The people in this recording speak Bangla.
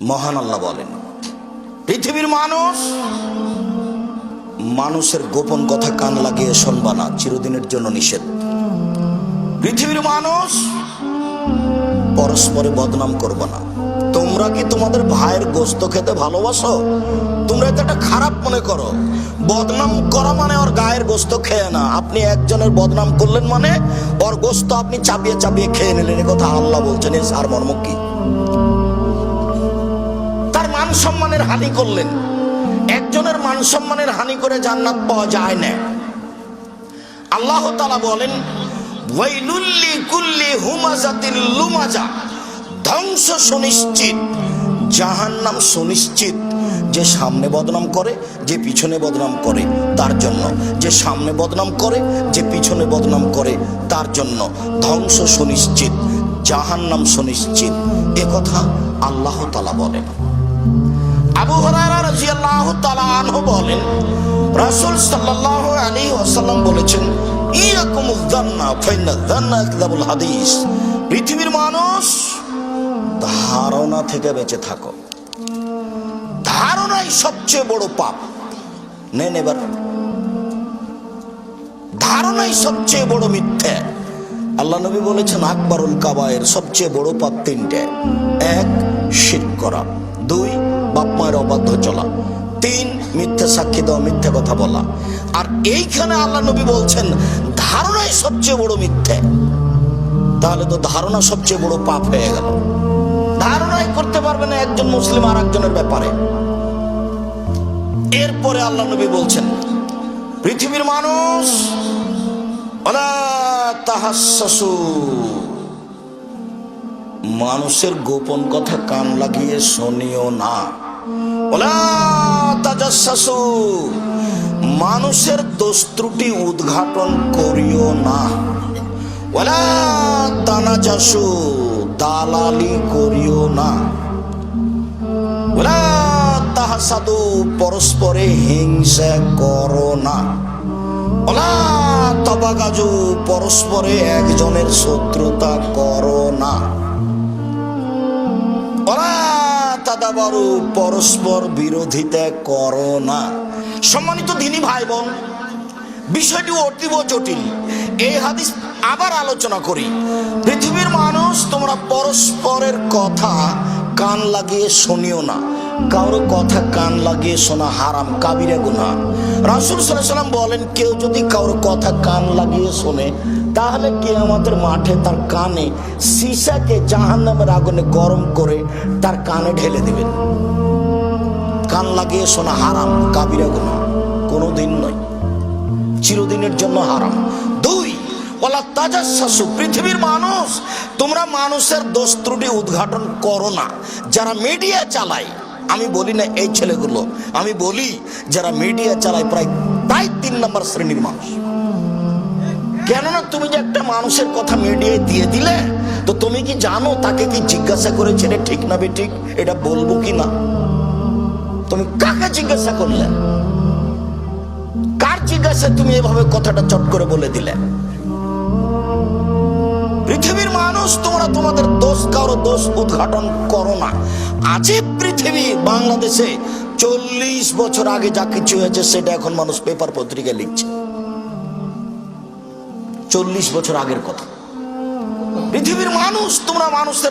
মহান আল্লাহ বলেন, পৃথিবীর মানুষ মানুষের গোপন কথা কান লাগিয়ে শুনবা না, চিরদিনের জন্য নিষেধ। পৃথিবীর মানুষ পরস্পরে বদনাম করবে না। তোমরা কি তোমাদের ভাইয়ের গোস্ত খেতে ভালোবাসো? তোমরা এটা একটা খারাপ মনে করো। বদনাম করা মানে ওর গায়ের গোস্ত খেয়ে না। আপনি একজনের বদনাম করলেন মানে ওর গোস্ত আপনি চাপিয়ে চাপিয়ে খেয়ে নিলেন। এ কথা আল্লাহ বলছেন এই সার মর্ম কি? মান সম্মানের হানি করলেন। একজনের মান সম্মানের হানি করে জান্নাত পাওয়া যায় না। আল্লাহ তালা বলেন ওয়াইলুল্লি কুল্লি হুমাজাতিল লুমাজা। ধ্বংস সুনিশ্চিত, জাহান্নাম সুনিশ্চিত। যে সামনে বদনাম করে, যে পিছনে বদনাম করে, তার জন্য। যে সামনে বদনাম করে, যে পিছনে বদনাম করে, তার জন্য। ধ্বংস সুনিশ্চিত, জাহান্নাম সুনিশ্চিত। এ কথা আল্লাহ তালা বলেন। আবু বলেন, রাসূল সাল্লাল্লাহু আলাইহি ওয়াসাল্লাম বলেছেন হাদিস। পৃথিবীর মানুষ, ধারণা থেকে বেঁচে থাকো। ধারণাই সবচেয়ে বড় পাপ। নেন এবার। ধারণাই সবচেয়ে বড় মিথ্যে। আল্লাহ নবী বলেছেন, আকবরুল কাবায়ের সবচেয়ে বড় পাপ তিনটে। এক শির করা। দুই, বাপ মায়ের অবাধ্য চলা। তিন, মিথ্যে সাক্ষী দেওয়া, মিথ্যে কথা বলা। আর এইখানে আল্লাহ নবী বলছেন, ধারণাই সবচেয়ে বড় মিথ্যে। তাহলে তো ধারণা সবচেয়ে বড় পাপ হয়ে গেল। ধারণাই করতে পারবে না একজন মুসলিম আর একজনের ব্যাপারে। এরপরে আল্লাহ নবী বলছেন, পৃথিবীর মানুষ মানুষের গোপন কথা কান লাগিয়ে শোনিও না। মানুষের দোষ ত্রুটি উদ্ঘাটন করিও না। ওলা তানাজাসু, দালালি করিও না। ওলা তাহাসাদু, পরস্পরে হিংসা করো না। ওলা তবাগাজু পরস্পরে একজনের শত্রুতা করো না। তাদাবারু, পরস্পর বিরোধিতা করো না। সম্মানিত দিনী ভাই বোন বিষয়টি অতীব জটিল। এই হাদিস আবার আলোচনা করি। পৃথিবীর মানুষ, তোমরা পরস্পরের কথা কান লাগিয়ে শুনিও না। কারও কথা কান লাগিয়ে শোনা হারাম, কাবিরা গুনা রাসুল সাল্লাম বলেন, কেউ যদি কারও কথা কান লাগিয়ে শোনে, তাহলে কে আমাদের মাঠে তার কানে সীসাকে জাহান নামের আগুনে গরম করে তার কানে ঢেলে দিবেন। কান লাগিয়ে শোনা হারাম, কাবিরা গুনা কোনো দিন নয়। চিরদিনের জন্য হারাম। দুই বলা তাজা শাশু পৃথিবীর মানুষ, তোমরা মানুষের দোষ ত্রুটি উদ্ঘাটন করো না। যারা মিডিয়া চালায় আমি বলি না এই ছেলেগুলো। আমি বলি, যারা মিডিয়া চালায় প্রায় প্রায় তিন নম্বর শ্রেণির মানুষ। কেননা তুমি যে একটা মানুষের কথা মিডিয়ায় দিয়ে দিলে, তো তুমি কি জানো তাকে কি জিজ্ঞাসা করে ছেলে ঠিক না ঠিক? এটা বলব কি না? তুমি কাকে জিজ্ঞাসা করলে? কার জিজ্ঞাসা তুমি এভাবে কথাটা চট করে বলে দিলে? মানুষ, তোমরা তোমাদের দোষ কারও দোষ উদ্ঘাটন করো না। আছে পৃথিবী, বাংলাদেশে চল্লিশ বছর আগে যা কিছু হয়েছে, সেটা এখন মানুষ পেপার পত্রিকায় লিখছে। চল্লিশ বছর আগের কথা। পৃথিবীর মানুষ, তোমরা মানুষের